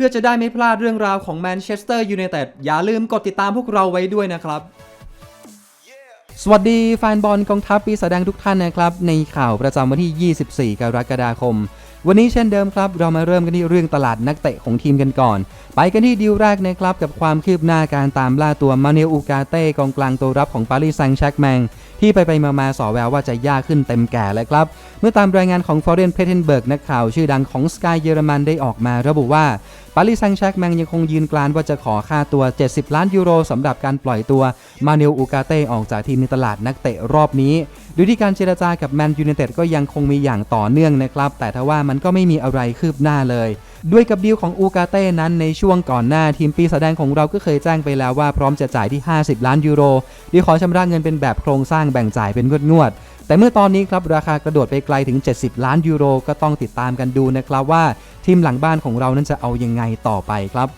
พื่อจะได้ไม่พลาดเรื่องราวของแมนเชสเตอร์ยูไนเต็ดอย่าลืมกดติดตามพวกเราไว้ด้วยนะครับ สวัสดีแฟนบอลกองทัพปีศาจแดงทุกท่านนะครับ ในข่าวประจำวันที่ 24 กรกฎาคม วันนี้เช่นเดิมครับ เรามาเริ่มกันที่เรื่องตลาดนักเตะของทีมกันก่อน ไปกันที่ดีลแรกนะครับกับความคืบหน้าการตามล่าตัวมาเนลอูกาเต้กองกลางตัวรับของปารีสแซงต์แชร์กแมง ที่ไปไปมามาสอแววว่าจะยากขึ้นเต็มแก่เลยครับ เมื่อตามรายงานของฟอร์เรนเพเทนเบิร์กนักข่าวชื่อดังของสกายเยอรมันได้ออกมาระบุว่าปารีสแซงต์แชร์กแมงยังคงยืนกรานว่าจะขอค่าตัว 70 ล้านยูโรสำหรับการปล่อยตัวมาเนลอูกาเต้ออกจากทีมในตลาดนักเตะรอบนี้ดยที่การเจรจากับแมนยูไนเต็ดก็ยังคงมีอย่างต่อเนื่องนะครับ แต่ทว่ามันก็ไม่มีอะไรคืบหน้าเลย ด้วยกับดีลของอูกาเต้นั้นในช่วงก่อนหน้าทีมปีศาจแดงของเราก็เคยแจ้งไปแล้วว่าพร้อมจะจ่ายที่ 50 ล้านยูโรที่ขอชำระเงินเป็นแบบโครงสร้างแบ่งจ่ายเป็นงวดๆแต่เมื่อตอนนี้ครับราคากระโดดไปไกลถึง 70 ล้านยูโรก็ต้องติดตามกันดูนะครับว่าทีมหลังบ้านของเรานั้นจะเอายังไงต่อไปครับ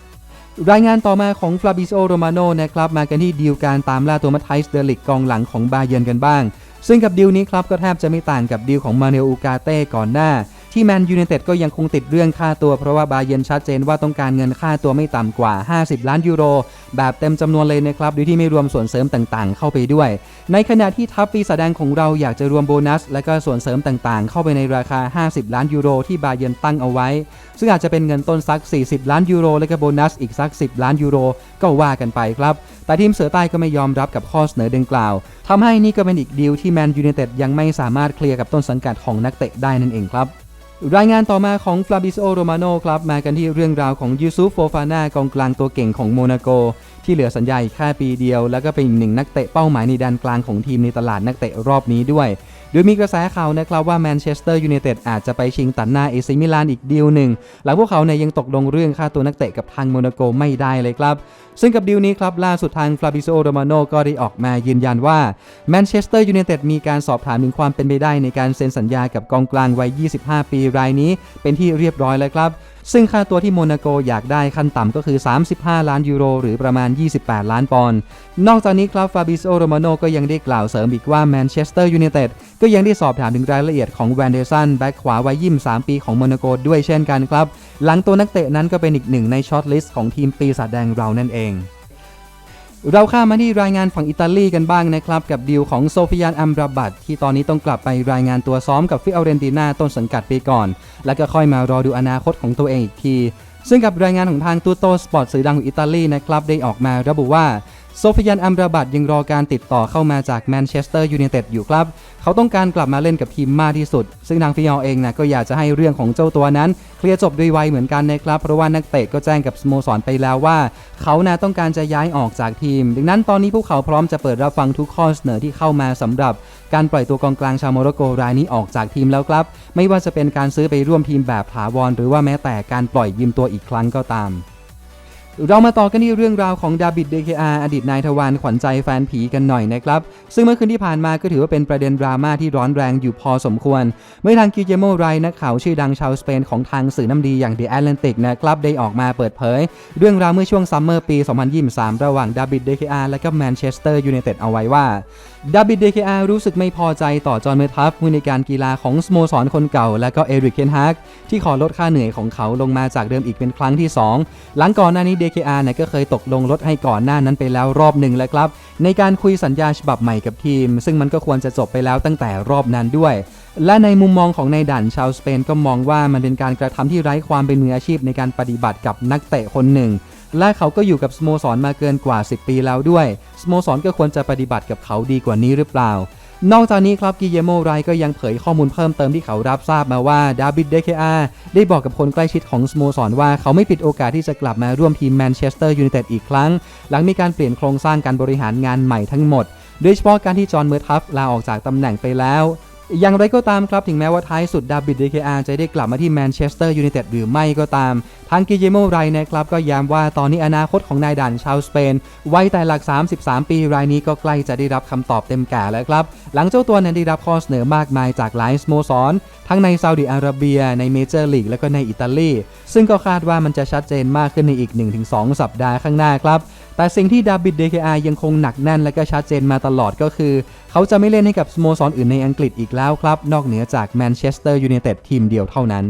รายงานต่อมาของฟลาบิโ o โรมาโนนะครับมากันที่ดีลการตามล่าตัวมาไทส์เดลิกกองหลังของบาเยิร์นกันบ้าง ซึ่งกับดีลนี้ครับก็แทบจะไม่ต่างกับดีลของมาเนลอูกาเต้ก่อนหน้า ที่แมนยูไนเต็ดก็ยังคงติดเรื่องค่าตัวเพราะว่าบาเยนชัดเจนว่าต้องการเงินค่าตัวไม่ต่ำกว่า 50 ล้านยูโร แบบเต็มจำนวนเลยนะครับโดยที่ไม่รวมส่วนเสริมต่างๆ เข้าไปด้วย ในขณะที่ทัพปีศาจแดงของเราอยากจะรวมโบนัส และก็ส่วนเสริมต่างๆ เข้าไปในราคา 50 ล้านยูโร ที่บาเยิร์นตั้งเอาไว้ ซึ่งอาจจะเป็นเงินต้นสัก 40 ล้านยูโร และก็โบนัสอีกสัก 10 ล้านยูโร ก็ว่ากันไปครับ แต่ทีมเสือใต้ก็ไม่ยอมรับกับข้อเสนอดังกล่าวทำให้นี่ก็เป็นอีกดีลที่แมนยูไนเต็ดยังไม่สามารถเคลียร์กับต้นสังกัดของนักเตะได้นั่นเองครับ รายงานต่อมาของฟลาบิโอโรมาโนครับมากันที่เรื่องราวของยูซุฟโฟฟาน่ากองกลางตัวเก่งของโมนาโก ที่เหลือสัญญาอีกแค่ปีเดียว แล้วก็เป็นอีกหนึ่งนักเตะเป้าหมายในแดนกลางของทีมในตลาดนักเตะรอบนี้ด้วย โดยมีกระแสข่าวนะครับว่าแมนเชสเตอร์ยูไนเต็ดอาจจะไปชิงตัดหน้าเอซิมิลานอีกดีลหนึ่ง หลังพวกเขาเนี่ยยังตกลงเรื่องค่าตัวนักเตะกับทางโมนาโกไม่ได้เลยครับ ซึ่งกับดีลนี้ครับล่าสุดทางฟลาบิโอโรมาโนก็ได้ออกมายืนยันว่าแมนเชสเตอร์ยูไนเต็ดมีการสอบถามถึงความเป็นไปได้ในการเซ็นสัญญากับกองกลางวัย 25 ปีรายนี้ เป็นที่เรียบร้อยแล้วครับซึ่งค่าตัวที่โมนาโกอยากได้ขั้นต่ำก็คือ 35 ล้านยูโร หรือประมาณ 28 ล้านปอนด์ นอกจากนี้ครับฟาบิโอโรมาโนก็ยังได้กล่าวเสริมอีกว่าแมนเชสเตอร์ยูไนเต็ดก็ยังได้สอบถามถึงรายละเอียดของแวนเดอร์สันแบ็กขวาวัย 23 ปีของโมนาโกด้วยเช่นกันครับ หลังตัวนักเตะนั้นก็เป็นอีกหนึ่งในช็อตลิสต์ของทีมปีศาจแดงเรานั่นเอง เราข้ามมาที่รายงานฝั่งอิตาลีกันบ้างนะครับ กับดีลของโซฟิยานอัมราบัตที่ตอนนี้ต้องกลับไปรายงานตัวซ้อมกับฟิออเรนติน่าต้นสังกัดไปก่อน แล้วก็ค่อยมารอดูอนาคตของตัวเองอีกที ซึ่งกับรายงานของทางตูโตสปอร์ตสื่อดังของอิตาลีนะครับได้ออกมาระบุว่า โซฟิยันอัมราบัตยังรอการติดต่อเข้ามาจากแมนเชสเตอร์ยูไนเต็ดอยู่ครับ เขาต้องการกลับมาเล่นกับทีมมากที่สุด ซึ่งทางฟิออเองนะก็อยากจะให้เรื่องของเจ้าตัวนั้น เคลียร์จบด้วยไวเหมือนกันนะครับ เพราะว่านักเตะก็แจ้งกับสโมสรไปแล้วว่า เขานะต้องการจะย้ายออกจากทีม ดังนั้นตอนนี้พวกเขาพร้อมจะเปิดรับฟังทุกข้อเสนอที่เข้ามาสำหรับการปล่อยตัวกองกลางชาวโมร็อกโกรายนี้ออกจากทีมแล้วครับ ไม่ว่าจะเป็นการซื้อไปร่วมทีมแบบถาวรหรือว่าแม้แต่การปล่อยยืมตัวอีกครั้งก็ตาม เรามาต่อกันที่เรื่องราวของดาบิดเดคอาอดีตนายทวารขวัญใจแฟนผีกันหน่อยนะครับ ซึ่งเมื่อคืนที่ผ่านมาก็ถือว่าเป็นประเด็นดราม่าที่ร้อนแรงอยู่พอสมควร เมื่อทางกิเจโมไรนักข่าวชื่อดังชาวสเปนของทางสื่อน้ำดีอย่าง The Atlantic นะครับได้ออกมาเปิดเผย เรื่องราวเมื่อช่วงซัมเมอร์ปี 2023 ระหว่างดาบิดเดคอาและก็แมนเชสเตอร์ยูไนเต็ดเอาไว้ว่าดาบิดเดคอารู้สึกไม่พอใจต่อจอห์นเมทัฟผู้ในการกีฬาของสโมสรคนเก่า และก็เอริกเคนฮากที่ขอลดค่าเหนื่อยของเขาลงมาจากเดิมอีกเป็นครั้งที่ 2 หลังก่อนหน้านี้ DKR เนี่ยก็เคยตกลงลดให้ก่อนหน้านั้นไปแล้วรอบหนึ่งแล้วครับ ในการคุยสัญญาฉบับใหม่กับทีม ซึ่งมันก็ควรจะจบไปแล้วตั้งแต่รอบนั้นด้วย และในมุมมองของนายดันชาวสเปนก็มองว่ามันเป็นการกระทำที่ไร้ความเป็นมืออาชีพในการปฏิบัติกับนักเตะคนหนึ่ง และเขาก็อยู่กับสโมสรมาเกินกว่า 10 ปีแล้วด้วยสโมสรก็ควรจะปฏิบัติกับเขาดีกว่านี้หรือเปล่า นอกจากนี้ครับกิเยโมไรก็ยังเผยข้อมูลเพิ่มเติมที่เขารับทราบมาว่าดาบิดเดเคอาได้บอกกับคนใกล้ชิดของสโมสรว่าเขาไม่ปิดโอกาสที่จะกลับมาร่วมทีมแมนเชสเตอร์ยูไนเต็ดอีกครั้ง หลังมีการเปลี่ยนโครงสร้างการบริหารงานใหม่ทั้งหมดโดยเฉพาะการที่จอห์นเมอร์ทัฟลาออกจากตำแหน่งไปแล้ว อย่างไรก็ตามครับถึงแม้ว่าท้ายสุดดาบิดเดเคอาจะได้กลับมาที่แมนเชสเตอร์ยูไนเต็ดหรือไม่ก็ตาม ทางกิเยโมไรนะครับก็ย้ำว่าตอนนี้อนาคตของนายด่านชาวสเปนวัยแต่หลัก 33 ปีรายนี้ก็ใกล้จะได้รับคำตอบเต็มแก่แล้วครับ หลังเจ้าตัวนั้นได้รับข้อเสนอมากมายจากหลายสโมสร ทั้งในซาอุดิอาระเบีย ในเมเจอร์ลีกและก็ในอิตาลีซึ่งก็คาดว่ามันจะชัดเจนมากขึ้นในอีก 1-2 สัปดาห์ข้างหน้าครับ แต่สิ่งที่ดาบิดเดคอายังคงหนักแน่นและก็ชัดเจนมาตลอดก็คือ เขาจะไม่เล่นให้กับสโมสรอื่นในอังกฤษอีกแล้วครับ นอกเหนือจากแมนเชสเตอร์ยูไนเต็ดทีมเดียวเท่านั้น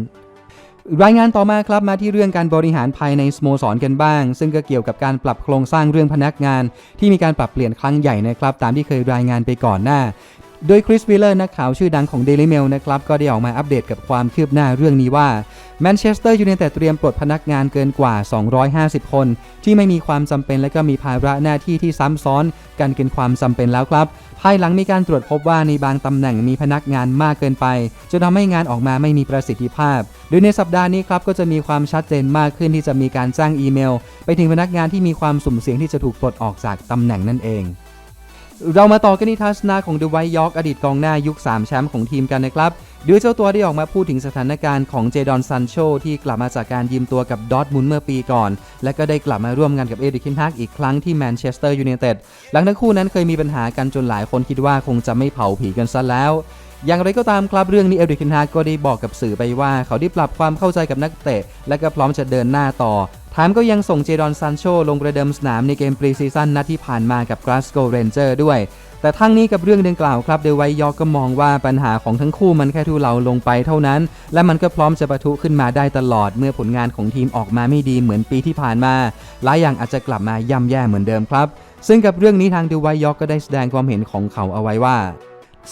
รายงานต่อมาครับมาที่เรื่องการบริหารภายในสโมสรกันบ้าง ซึ่งก็เกี่ยวกับการปรับโครงสร้างเรื่องพนักงาน ที่มีการปรับเปลี่ยนครั้งใหญ่นะครับตามที่เคยรายงานไปก่อนหน้า โดยคริสวิลเลอร์นักข่าวชื่อดังของ Daily Mail นะครับก็ได้ออกมาอัปเดตกับความคืบหน้าเรื่องนี้ว่าแมนเชสเตอร์ยูไนเต็ดเตรียมปลดพนักงานเกินกว่า 250 คน ที่ไม่มีความจำเป็นและก็มีภาระหน้าที่ที่ซ้ำซ้อนกันเกินความจำเป็นแล้วครับ ภายหลังมีการตรวจพบว่าในบางตำแหน่งมีพนักงานมากเกินไปจนทำให้งานออกมาไม่มีประสิทธิภาพ โดยในสัปดาห์นี้ครับก็จะมีความชัดเจนมากขึ้นที่จะมีการจ้างอีเมล ไปถึงพนักงานที่มีความสุ่มเสี่ยงที่จะถูกปลดออกจากตำแหน่งนั่นเอง เรามาต่อกันที่ทัศนะของเดวายยอร์กอดีตกองหน้ายุค 3 แชมป์ของทีมกันนะครับโดยเจ้าตัวได้ออกมาพูดถึงสถานการณ์ของเจดอนซันโชที่กลับมาจากการยืมตัวกับดอทมุนเมื่อปีก่อน และก็ได้กลับมาร่วมงานกับเอริคินฮักอีกครั้งที่แมนเชสเตอร์ยูไนเต็ดหลังทั้งคู่นั้นเคยมีปัญหากันจนหลายคนคิดว่าคงจะไม่เผาผีกันซะแล้วอย่างไรก็ตามครับเรื่องนี้เอริคินฮักก็ได้บอกกับสื่อไปว่า เขาได้ปรับความเข้าใจกับนักเตะ และก็พร้อมจะเดินหน้าต่อ แถมก็ยังส่งเจดอนซันโชลงประเดิมสนามในเกมปรีซีซั่นนัดที่ผ่านมากับกราสโกเรนเจอร์ด้วย แต่ทั้งนี้กับเรื่องดังกล่าวครับ เดวไวยอกก็มองว่าปัญหาของทั้งคู่มันแค่ทุเลาลงไปเท่านั้น และมันก็พร้อมจะปะทุขึ้นมาได้ตลอดเมื่อผลงานของทีมออกมาไม่ดีเหมือนปีที่ผ่านมาหลายอย่างอาจจะกลับมาย่ำแย่เหมือนเดิมครับ ซึ่งกับเรื่องนี้ทางเดวไวยอกก็ได้แสดงความเห็นของเขาเอาไว้ว่า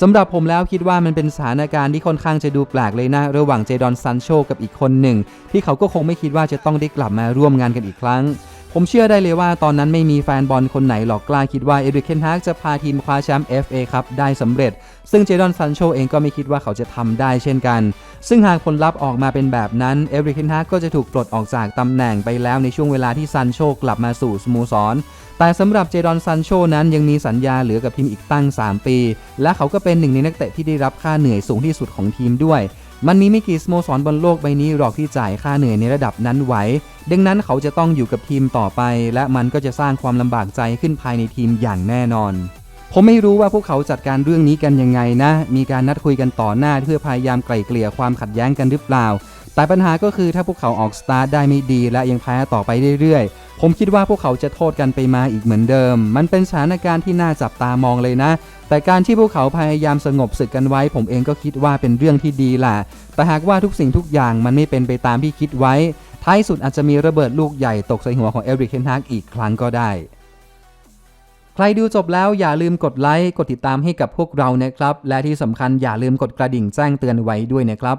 สำหรับผมแล้วคิดว่ามันเป็นสถานการณ์ที่ค่อนข้างจะดูแปลกเลยนะ ระหว่างเจดอนซันโชกับอีกคนหนึ่ง ที่เขาก็คงไม่คิดว่าจะต้องได้กลับมาร่วมงานกันอีกครั้ง ผมเชื่อได้เลยว่าตอนนั้นไม่มีแฟนบอลคนไหนหรอกกล้าคิดว่าเอริกเคนฮากจะพาทีมคว้าแชมป์ FA ครับได้สำเร็จ ซึ่งเจดอนซันโชเองก็ไม่คิดว่าเขาจะทำได้เช่นกัน ซึ่งหากผลลัพธ์ออกมาเป็นแบบนั้นเอริกเคนฮากก็จะถูกปลดออกจากตำแหน่งไปแล้วในช่วงเวลาที่ซันโชกลับมาสู่สโมสรแต่สำหรับเจดอนซันโชนั้นยังมีสัญญาเหลือกับทีมอีกตั้ง 3 ปี และเขาก็เป็นหนึ่งในนักเตะที่ได้รับค่าเหนื่อยสูงที่สุดของทีมด้วย มันมีไม่กี่สโมสรบนโลกใบนี้หรอกที่จ่ายค่าเหนื่อยในระดับนั้นไหว ดังนั้นเขาจะต้องอยู่กับทีมต่อไป และมันก็จะสร้างความลำบากใจขึ้นภายในทีมอย่างแน่นอน ผมไม่รู้ว่าพวกเขาจัดการเรื่องนี้กันยังไงนะ มีการนัดคุยกันต่อหน้าเพื่อพยายามไกล่เกลี่ยความขัดแย้งกันหรือเปล่า แต่ปัญหาก็คือถ้าพวกเขาออกสตาร์ทได้ไม่ดีและยังแพ้ต่อไปเรื่อยๆ ผมคิดว่าพวกเขาจะโทษกันไปมาอีกเหมือนเดิม มันเป็นสถานการณ์ที่น่าจับตามองเลยนะ แต่การที่พวกเขาพยายามสงบศึกกันไว้ ผมเองก็คิดว่าเป็นเรื่องที่ดีแหละแต่หากว่าทุกสิ่งทุกอย่างมันไม่เป็นไปตามที่คิดไว้ ท้ายสุดอาจจะมีระเบิดลูกใหญ่ตกใส่หัวของเอริกเคนฮากอีกครั้งก็ได้ใครดูจบแล้วอย่าลืมกดไลค์ กดติดตามให้กับพวกเรานะครับ และที่สำคัญอย่าลืมกดกระดิ่งแจ้งเตือนไว้ด้วยนะครับ